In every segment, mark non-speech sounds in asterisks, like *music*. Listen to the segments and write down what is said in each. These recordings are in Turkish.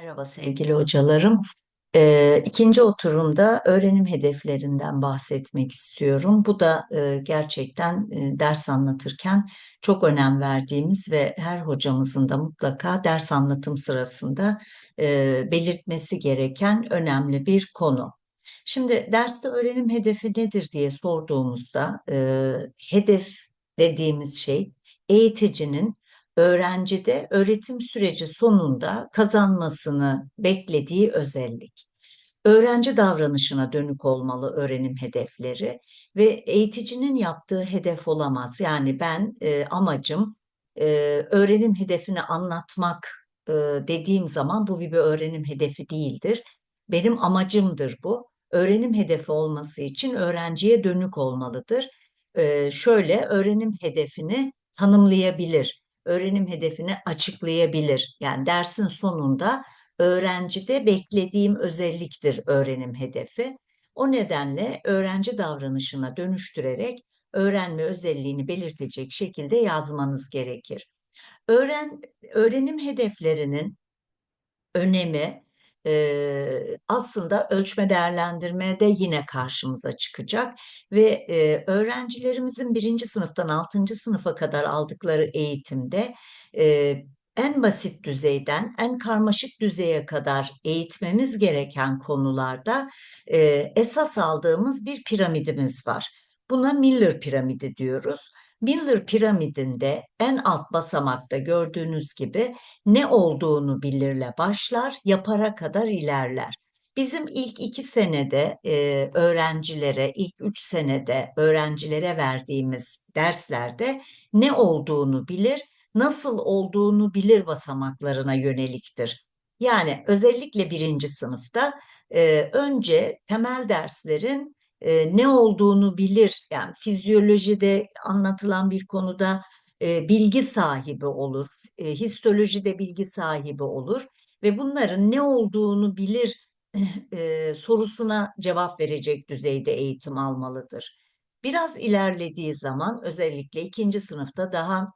Merhaba sevgili hocalarım. Ee, ikinci oturumda öğrenim hedeflerinden bahsetmek istiyorum. Bu da e, gerçekten e, ders anlatırken çok önem verdiğimiz ve her hocamızın da mutlaka ders anlatım sırasında e, belirtmesi gereken önemli bir konu. Şimdi derste öğrenim hedefi nedir diye sorduğumuzda e, hedef dediğimiz şey eğiticinin öğrencide öğretim süreci sonunda kazanmasını beklediği özellik. Öğrenci davranışına dönük olmalı öğrenim hedefleri ve eğiticinin yaptığı hedef olamaz. Yani ben e, amacım e, öğrenim hedefini anlatmak e, dediğim zaman bu bir öğrenim hedefi değildir. Benim amacımdır bu. Öğrenim hedefi olması için öğrenciye dönük olmalıdır. E, şöyle öğrenim hedefini tanımlayabilir öğrenim hedefini açıklayabilir. Yani dersin sonunda öğrencide beklediğim özelliktir öğrenim hedefi. O nedenle öğrenci davranışına dönüştürerek öğrenme özelliğini belirtecek şekilde yazmanız gerekir. Öğren, öğrenim hedeflerinin önemi e, aslında ölçme değerlendirmede yine karşımıza çıkacak ve e, öğrencilerimizin birinci sınıftan altıncı sınıfa kadar aldıkları eğitimde e, en basit düzeyden en karmaşık düzeye kadar eğitmemiz gereken konularda e, esas aldığımız bir piramidimiz var. Buna Miller piramidi diyoruz. Miller piramidinde en alt basamakta gördüğünüz gibi ne olduğunu bilirle başlar, yapara kadar ilerler. Bizim ilk iki senede e, öğrencilere, ilk üç senede öğrencilere verdiğimiz derslerde ne olduğunu bilir, nasıl olduğunu bilir basamaklarına yöneliktir. Yani özellikle birinci sınıfta e, önce temel derslerin e, ne olduğunu bilir. Yani fizyolojide anlatılan bir konuda e, bilgi sahibi olur, e, histolojide bilgi sahibi olur ve bunların ne olduğunu bilir *laughs* e, sorusuna cevap verecek düzeyde eğitim almalıdır. Biraz ilerlediği zaman özellikle ikinci sınıfta daha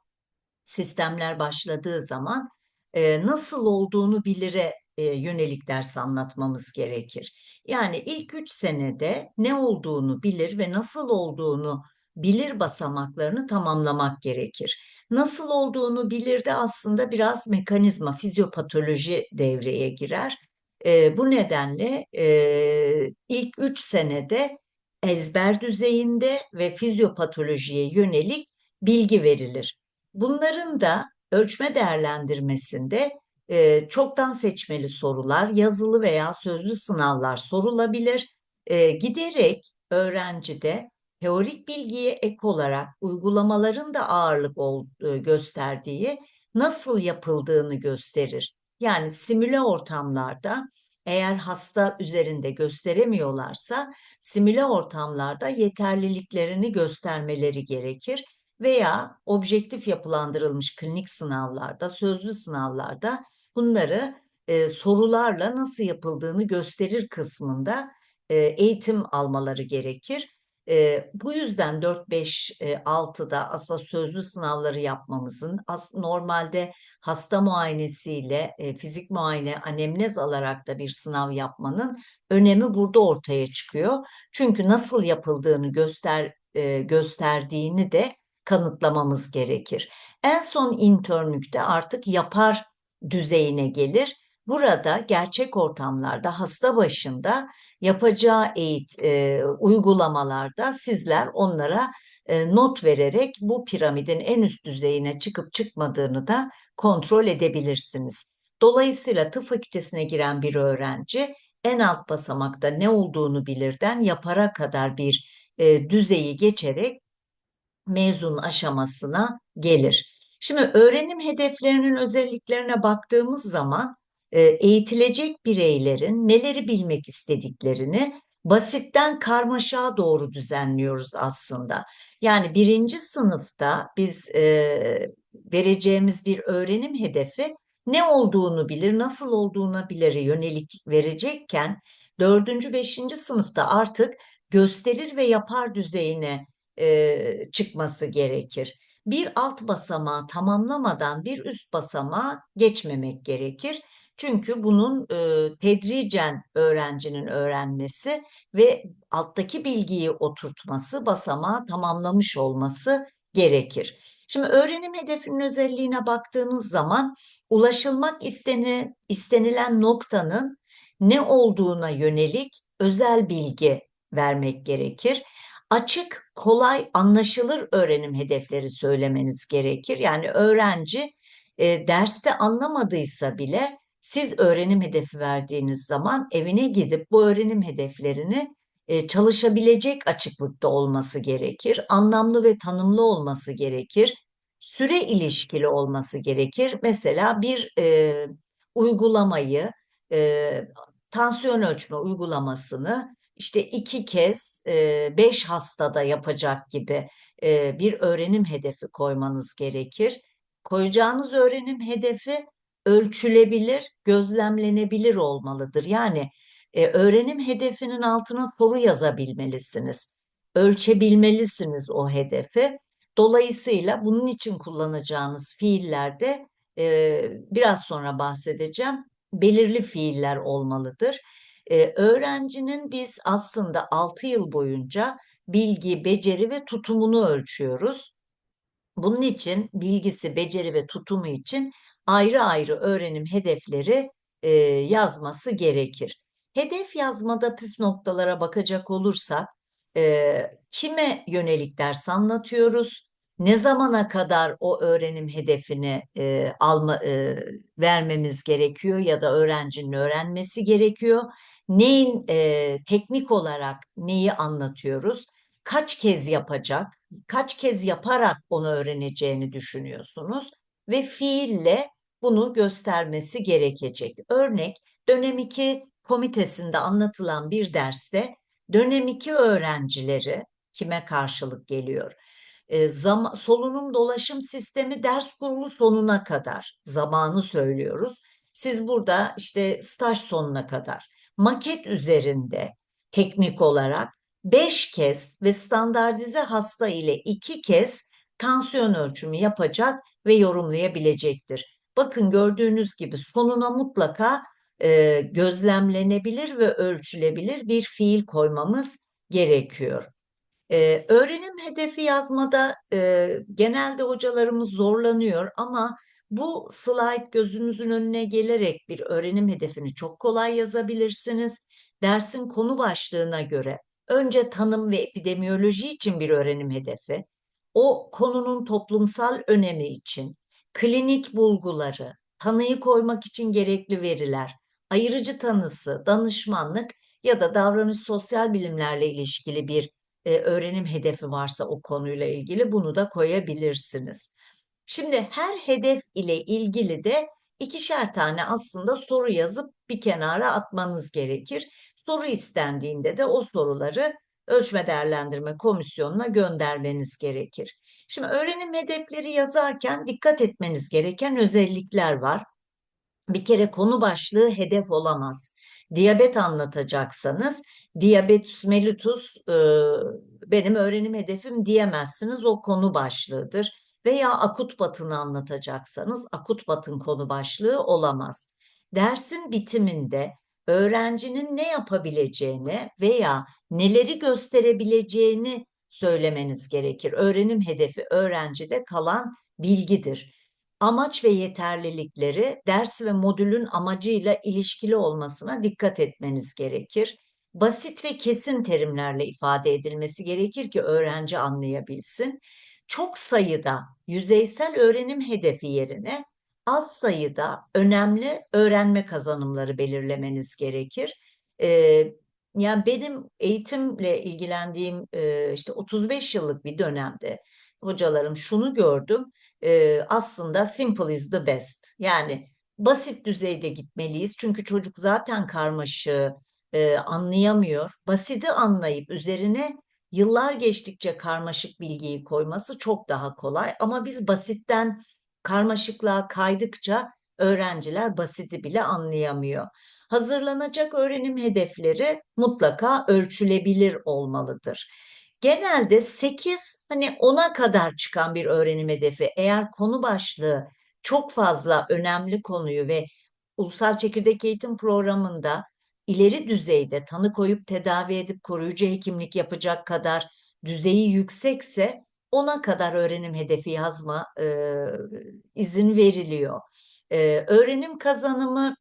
sistemler başladığı zaman e, nasıl olduğunu bilire yönelik ders anlatmamız gerekir. Yani ilk üç senede ne olduğunu bilir ve nasıl olduğunu bilir basamaklarını tamamlamak gerekir. Nasıl olduğunu bilir de aslında biraz mekanizma, fizyopatoloji devreye girer. E, bu nedenle e, ilk üç senede ezber düzeyinde ve fizyopatolojiye yönelik bilgi verilir. Bunların da ölçme değerlendirmesinde e, çoktan seçmeli sorular, yazılı veya sözlü sınavlar sorulabilir. E, giderek öğrencide teorik bilgiye ek olarak uygulamaların da ağırlık ol, e, gösterdiği nasıl yapıldığını gösterir. Yani simüle ortamlarda eğer hasta üzerinde gösteremiyorlarsa simüle ortamlarda yeterliliklerini göstermeleri gerekir veya objektif yapılandırılmış klinik sınavlarda, sözlü sınavlarda bunları e, sorularla nasıl yapıldığını gösterir kısmında e, eğitim almaları gerekir. E, bu yüzden 4, 5, e, 6'da aslında sözlü sınavları yapmamızın as, normalde hasta muayenesiyle e, fizik muayene anemnez alarak da bir sınav yapmanın önemi burada ortaya çıkıyor. Çünkü nasıl yapıldığını göster e, gösterdiğini de kanıtlamamız gerekir. En son internlükte artık yapar düzeyine gelir. Burada gerçek ortamlarda hasta başında yapacağı eğit e, uygulamalarda sizler onlara e, not vererek bu piramidin en üst düzeyine çıkıp çıkmadığını da kontrol edebilirsiniz. Dolayısıyla tıp fakültesine giren bir öğrenci en alt basamakta ne olduğunu bilirden yapara kadar bir e, düzeyi geçerek mezun aşamasına gelir. Şimdi öğrenim hedeflerinin özelliklerine baktığımız zaman e, eğitilecek bireylerin neleri bilmek istediklerini basitten karmaşa doğru düzenliyoruz aslında. Yani birinci sınıfta biz e, vereceğimiz bir öğrenim hedefi ne olduğunu bilir, nasıl olduğuna bilere yönelik verecekken dördüncü, beşinci sınıfta artık gösterir ve yapar düzeyine e, çıkması gerekir. Bir alt basamağı tamamlamadan bir üst basamağa geçmemek gerekir. Çünkü bunun e, tedricen öğrencinin öğrenmesi ve alttaki bilgiyi oturtması, basamağı tamamlamış olması gerekir. Şimdi öğrenim hedefinin özelliğine baktığınız zaman ulaşılmak isteni, istenilen noktanın ne olduğuna yönelik özel bilgi vermek gerekir. Açık, kolay, anlaşılır öğrenim hedefleri söylemeniz gerekir. Yani öğrenci e, derste anlamadıysa bile siz öğrenim hedefi verdiğiniz zaman evine gidip bu öğrenim hedeflerini e, çalışabilecek açıklıkta olması gerekir. Anlamlı ve tanımlı olması gerekir. Süre ilişkili olması gerekir. Mesela bir e, uygulamayı, e, tansiyon ölçme uygulamasını işte iki kez e, beş hastada yapacak gibi e, bir öğrenim hedefi koymanız gerekir. Koyacağınız öğrenim hedefi ölçülebilir, gözlemlenebilir olmalıdır. Yani e, öğrenim hedefinin altına soru yazabilmelisiniz. Ölçebilmelisiniz o hedefi. Dolayısıyla bunun için kullanacağınız fiillerde e, biraz sonra bahsedeceğim. Belirli fiiller olmalıdır. E, öğrencinin biz aslında 6 yıl boyunca bilgi, beceri ve tutumunu ölçüyoruz. Bunun için bilgisi, beceri ve tutumu için ayrı ayrı öğrenim hedefleri e, yazması gerekir. Hedef yazmada püf noktalara bakacak olursak, e, kime yönelik ders anlatıyoruz? Ne zamana kadar o öğrenim hedefini e, alma, e, vermemiz gerekiyor ya da öğrencinin öğrenmesi gerekiyor? Neyin e, teknik olarak neyi anlatıyoruz? Kaç kez yapacak? Kaç kez yaparak onu öğreneceğini düşünüyorsunuz ve fiille bunu göstermesi gerekecek. Örnek dönem 2 komitesinde anlatılan bir derste dönem 2 öğrencileri kime karşılık geliyor? E, zam solunum dolaşım sistemi ders kurulu sonuna kadar zamanı söylüyoruz. Siz burada işte staj sonuna kadar maket üzerinde teknik olarak beş kez ve standartize hasta ile iki kez tansiyon ölçümü yapacak ve yorumlayabilecektir. Bakın gördüğünüz gibi sonuna mutlaka e, gözlemlenebilir ve ölçülebilir bir fiil koymamız gerekiyor. Ee, öğrenim hedefi yazmada e, genelde hocalarımız zorlanıyor ama bu slide gözünüzün önüne gelerek bir öğrenim hedefini çok kolay yazabilirsiniz. Dersin konu başlığına göre önce tanım ve epidemiyoloji için bir öğrenim hedefi, o konunun toplumsal önemi için, klinik bulguları, tanıyı koymak için gerekli veriler, ayırıcı tanısı, danışmanlık ya da davranış sosyal bilimlerle ilişkili bir e, öğrenim hedefi varsa o konuyla ilgili bunu da koyabilirsiniz. Şimdi her hedef ile ilgili de ikişer tane aslında soru yazıp bir kenara atmanız gerekir. Soru istendiğinde de o soruları ölçme değerlendirme komisyonuna göndermeniz gerekir. Şimdi öğrenim hedefleri yazarken dikkat etmeniz gereken özellikler var. Bir kere konu başlığı hedef olamaz. Diyabet anlatacaksanız diabetes mellitus benim öğrenim hedefim diyemezsiniz. O konu başlığıdır. Veya akut batını anlatacaksanız akut batın konu başlığı olamaz. Dersin bitiminde öğrencinin ne yapabileceğini veya neleri gösterebileceğini söylemeniz gerekir. Öğrenim hedefi öğrencide kalan bilgidir amaç ve yeterlilikleri ders ve modülün amacıyla ilişkili olmasına dikkat etmeniz gerekir. Basit ve kesin terimlerle ifade edilmesi gerekir ki öğrenci anlayabilsin. Çok sayıda yüzeysel öğrenim hedefi yerine az sayıda önemli öğrenme kazanımları belirlemeniz gerekir. Ee, yani benim eğitimle ilgilendiğim e, işte 35 yıllık bir dönemde hocalarım şunu gördüm e, aslında simple is the best. Yani basit düzeyde gitmeliyiz. Çünkü çocuk zaten karmaşığı e, anlayamıyor. Basiti anlayıp üzerine yıllar geçtikçe karmaşık bilgiyi koyması çok daha kolay. Ama biz basitten karmaşıklığa kaydıkça öğrenciler basiti bile anlayamıyor. Hazırlanacak öğrenim hedefleri mutlaka ölçülebilir olmalıdır. Genelde 8 hani 10'a kadar çıkan bir öğrenim hedefi eğer konu başlığı çok fazla önemli konuyu ve ulusal çekirdek eğitim programında ileri düzeyde tanı koyup tedavi edip koruyucu hekimlik yapacak kadar düzeyi yüksekse ona kadar öğrenim hedefi yazma e, izin veriliyor. E, öğrenim kazanımı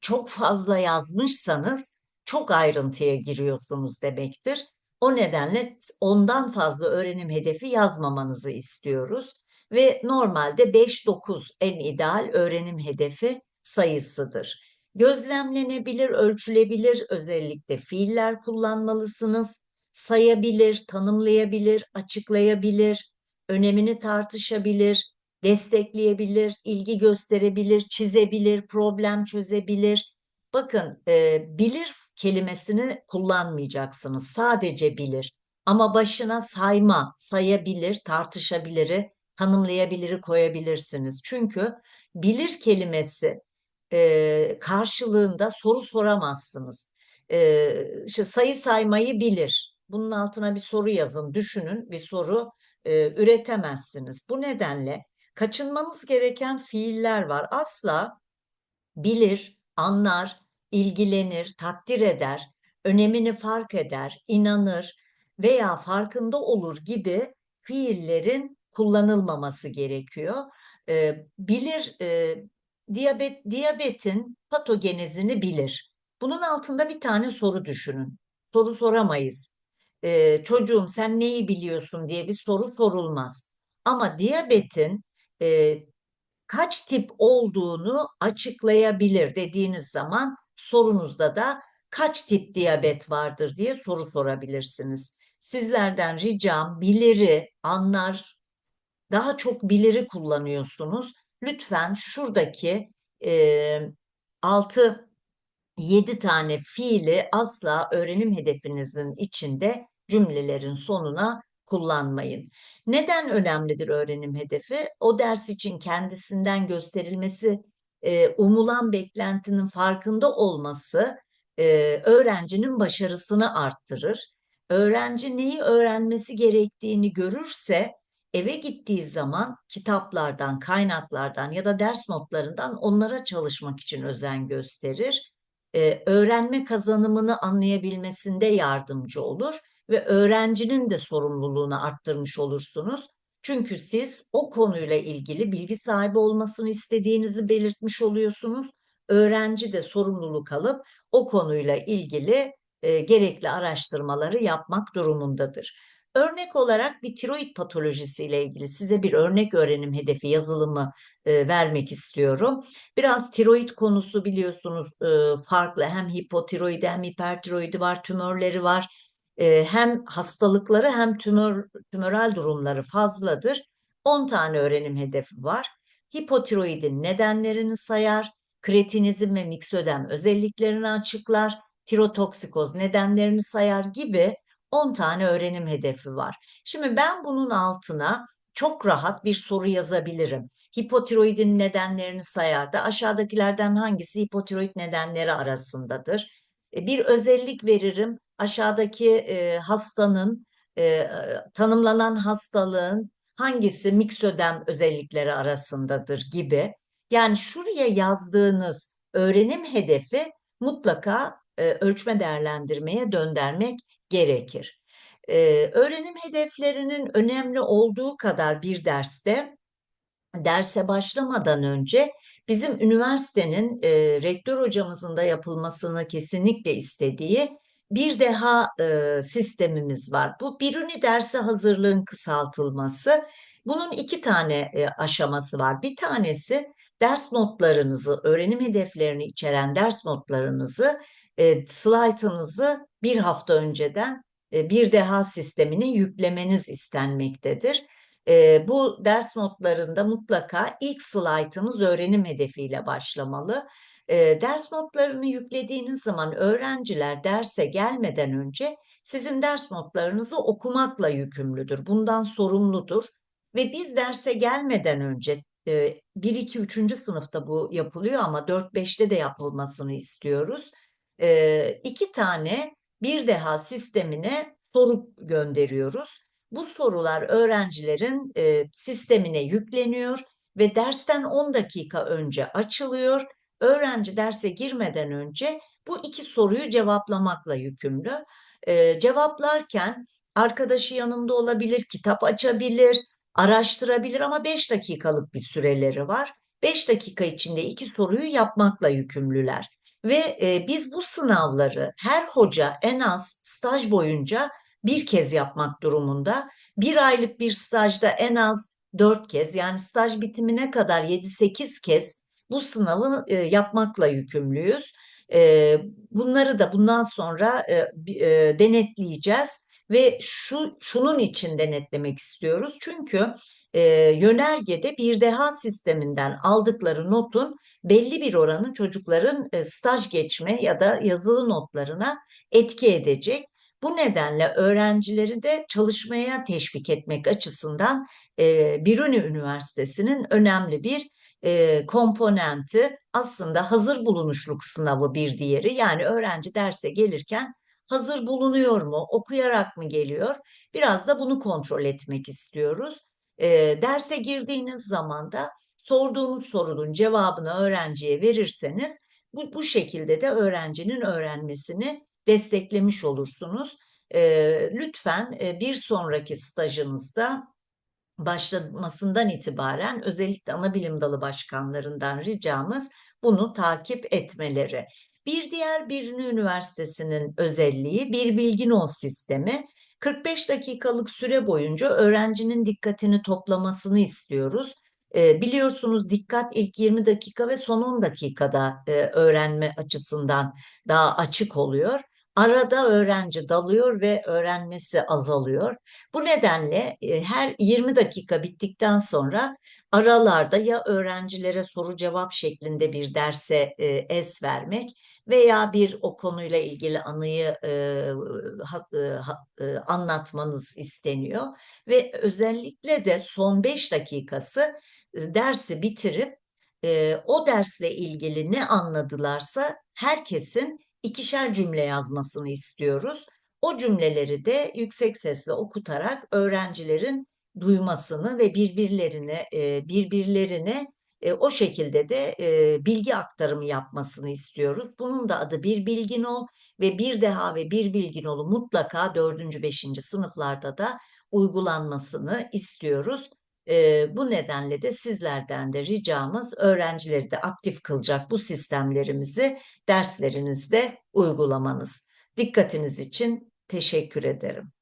çok fazla yazmışsanız çok ayrıntıya giriyorsunuz demektir. O nedenle ondan fazla öğrenim hedefi yazmamanızı istiyoruz ve normalde 5-9 en ideal öğrenim hedefi sayısıdır. Gözlemlenebilir, ölçülebilir özellikle fiiller kullanmalısınız. Sayabilir, tanımlayabilir, açıklayabilir, önemini tartışabilir, destekleyebilir, ilgi gösterebilir, çizebilir, problem çözebilir. Bakın e, bilir kelimesini kullanmayacaksınız. Sadece bilir. Ama başına sayma, sayabilir, tartışabiliri, tanımlayabiliri koyabilirsiniz. Çünkü bilir kelimesi e, karşılığında soru soramazsınız. E, işte sayı saymayı bilir. Bunun altına bir soru yazın, düşünün bir soru e, üretemezsiniz. Bu nedenle kaçınmanız gereken fiiller var. Asla bilir, anlar, ilgilenir, takdir eder, önemini fark eder, inanır veya farkında olur gibi fiillerin kullanılmaması gerekiyor. Ee, bilir, e, diyabet, diyabetin patogenezini bilir. Bunun altında bir tane soru düşünün. Soru soramayız. Ee, çocuğum sen neyi biliyorsun diye bir soru sorulmaz. Ama diyabetin e, kaç tip olduğunu açıklayabilir dediğiniz zaman sorunuzda da kaç tip diyabet vardır diye soru sorabilirsiniz. Sizlerden ricam biliri, anlar, daha çok biliri kullanıyorsunuz. Lütfen şuradaki e, 6 7 tane fiili asla öğrenim hedefinizin içinde cümlelerin sonuna kullanmayın. Neden önemlidir öğrenim hedefi? O ders için kendisinden gösterilmesi, e, umulan beklentinin farkında olması e, öğrencinin başarısını arttırır. Öğrenci neyi öğrenmesi gerektiğini görürse eve gittiği zaman kitaplardan, kaynaklardan ya da ders notlarından onlara çalışmak için özen gösterir. Ee, öğrenme kazanımını anlayabilmesinde yardımcı olur ve öğrencinin de sorumluluğunu arttırmış olursunuz. Çünkü siz o konuyla ilgili bilgi sahibi olmasını istediğinizi belirtmiş oluyorsunuz. Öğrenci de sorumluluk alıp o konuyla ilgili e, gerekli araştırmaları yapmak durumundadır. Örnek olarak bir tiroid patolojisiyle ilgili size bir örnek öğrenim hedefi yazılımı e, vermek istiyorum. Biraz tiroid konusu biliyorsunuz e, farklı. Hem hipotiroidi hem hipertiroidi var, tümörleri var. E, hem hastalıkları hem tümör tümöral durumları fazladır. 10 tane öğrenim hedefi var. Hipotiroidin nedenlerini sayar, kretinizm ve miksödem özelliklerini açıklar, tirotoksikoz nedenlerini sayar gibi 10 tane öğrenim hedefi var. Şimdi ben bunun altına çok rahat bir soru yazabilirim. Hipotiroidin nedenlerini sayar da aşağıdakilerden hangisi hipotiroid nedenleri arasındadır? E, bir özellik veririm. Aşağıdaki e, hastanın e, tanımlanan hastalığın hangisi miksödem özellikleri arasındadır gibi. Yani şuraya yazdığınız öğrenim hedefi mutlaka e, ölçme değerlendirmeye döndürmek gerekir. Ee, öğrenim hedeflerinin önemli olduğu kadar bir derste derse başlamadan önce bizim üniversitenin e, rektör hocamızın da yapılmasını kesinlikle istediği bir deha e, sistemimiz var. Bu bir ünü derse hazırlığın kısaltılması. Bunun iki tane e, aşaması var. Bir tanesi ders notlarınızı, öğrenim hedeflerini içeren ders notlarınızı, e, slaytınızı bir hafta önceden e, bir deha sistemini yüklemeniz istenmektedir. E, bu ders notlarında mutlaka ilk slaytınız öğrenim hedefiyle başlamalı. E, ders notlarını yüklediğiniz zaman öğrenciler derse gelmeden önce sizin ders notlarınızı okumakla yükümlüdür. Bundan sorumludur. Ve biz derse gelmeden önce 1, 2, 3. sınıfta bu yapılıyor ama 4-5'te de yapılmasını istiyoruz. İki tane bir deha sistemine soru gönderiyoruz. Bu sorular öğrencilerin e, sistemine yükleniyor ve dersten 10 dakika önce açılıyor. öğrenci derse girmeden önce bu iki soruyu cevaplamakla yükümlü. Ee, cevaplarken arkadaşı yanında olabilir, kitap açabilir, araştırabilir ama 5 dakikalık bir süreleri var. 5 dakika içinde iki soruyu yapmakla yükümlüler. Ve e, biz bu sınavları her hoca en az staj boyunca bir kez yapmak durumunda. Bir aylık bir stajda en az dört kez yani staj bitimine kadar 7-8 kez bu sınavı e, yapmakla yükümlüyüz. E, bunları da bundan sonra e, e, denetleyeceğiz ve şu şunun için denetlemek istiyoruz. Çünkü e, yönergede bir deha sisteminden aldıkları notun belli bir oranı çocukların e, staj geçme ya da yazılı notlarına etki edecek. Bu nedenle öğrencileri de çalışmaya teşvik etmek açısından e, Biruni Üniversitesi'nin önemli bir e, komponenti aslında hazır bulunuşluk sınavı bir diğeri. Yani öğrenci derse gelirken hazır bulunuyor mu, okuyarak mı geliyor? Biraz da bunu kontrol etmek istiyoruz. E, derse girdiğiniz zaman da sorduğunuz sorunun cevabını öğrenciye verirseniz bu, bu şekilde de öğrencinin öğrenmesini desteklemiş olursunuz. E, lütfen e, bir sonraki stajınızda başlamasından itibaren özellikle ana bilim dalı başkanlarından ricamız bunu takip etmeleri. Bir diğer Birini Üniversitesi'nin özelliği bir bilgin ol sistemi. 45 dakikalık süre boyunca öğrencinin dikkatini toplamasını istiyoruz. E, biliyorsunuz dikkat ilk 20 dakika ve son 10 dakikada e, öğrenme açısından daha açık oluyor. Arada öğrenci dalıyor ve öğrenmesi azalıyor. Bu nedenle e, her 20 dakika bittikten sonra aralarda ya öğrencilere soru cevap şeklinde bir derse e, es vermek veya bir o konuyla ilgili anıyı e, e, anlatmanız isteniyor ve özellikle de son 5 dakikası dersi bitirip o dersle ilgili ne anladılarsa herkesin ikişer cümle yazmasını istiyoruz. O cümleleri de yüksek sesle okutarak öğrencilerin duymasını ve birbirlerine e, birbirlerine e, o şekilde de e, bilgi aktarımı yapmasını istiyoruz. Bunun da adı bir bilgin ol ve bir deha ve bir bilgin olu mutlaka dördüncü, beşinci sınıflarda da uygulanmasını istiyoruz. Bu nedenle de sizlerden de ricamız öğrencileri de aktif kılacak bu sistemlerimizi derslerinizde uygulamanız. Dikkatiniz için teşekkür ederim.